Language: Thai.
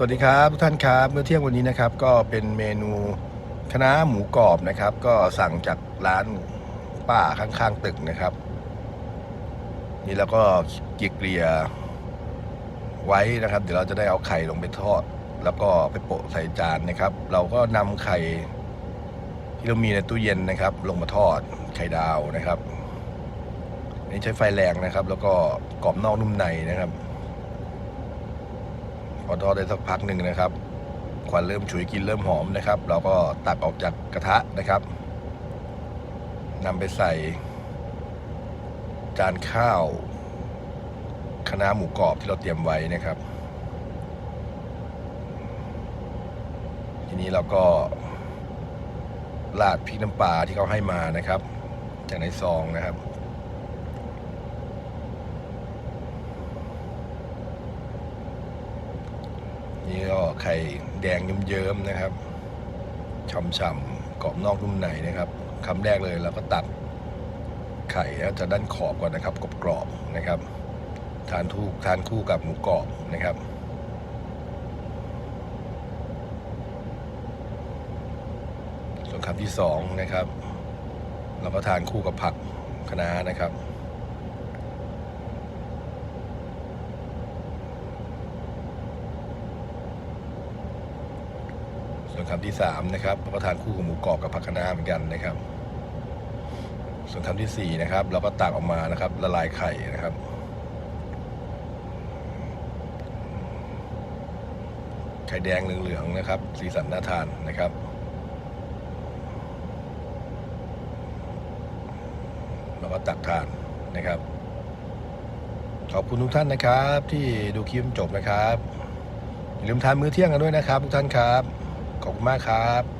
สวัสดีครับทุกท่านครับเมื่อเที่ยงวันนี้นะครับ ก็เป็นเมนูคณะหมูกรอบนะครับ ก็สั่งจากร้านป้าข้างๆตึกนะครับ นี่แล้วก็เกลี่ยเกลี่ยไว้นะครับ เดี๋ยวเราจะได้เอาไข่ลงไปทอด แล้วก็ไปโปะใส่จานนะครับ เราก็นำไข่ที่เรามีในตู้เย็นนะครับ ลงมาทอดไข่ดาวนะครับนี่ใช้ไฟแรงนะครับ แล้วก็กรอบนอกนุ่มในนะครับ พอทอดได้สักพักหนึ่งนะครับควันเริ่มฉุยกินเริ่มหอมนะครับ เราก็ตักออกจากกระทะนะครับนำไปใส่ จานข้าวคณะหมูกรอบที่เราเตรียมไว้นะครับ ทีนี้เราก็ราดพริกน้ำปลาที่เขาให้มานะครับ จากในซองนะครับ นี่ก็ไข่แดงเยิ้มๆนะครับฉ่ำๆกรอบนอกนุ่มในนะครับคำแรกเลยเราก็ตัดไข่แล้วจะด้านขอบก่อนนะครับกรอบๆนะครับ ทานทูกทานคู่กับหมูกรอบนะครับส่วนคำที่สองนะครับ เราก็ทานคู่กับผักคะน้านะครับ ส่วนคำที่สามนะครับเราก็ทานคู่กับหมูกรอบกับผักคะน้าเหมือนกันนะครับ ส่วนคำที่สี่นะครับเราก็ตักออกมานะครับละลายไข่นะครับไข่แดงเหลืองๆนะครับ สีสันน่าทานนะครับ เราก็ตักทานนะครับ ขอบคุณทุกท่านนะครับ ที่ดูคลิปจบนะครับอย่าลืมทานมื้อเที่ยงกันด้วยนะครับ ทุกท่านครับ ขอบคุณมากครับ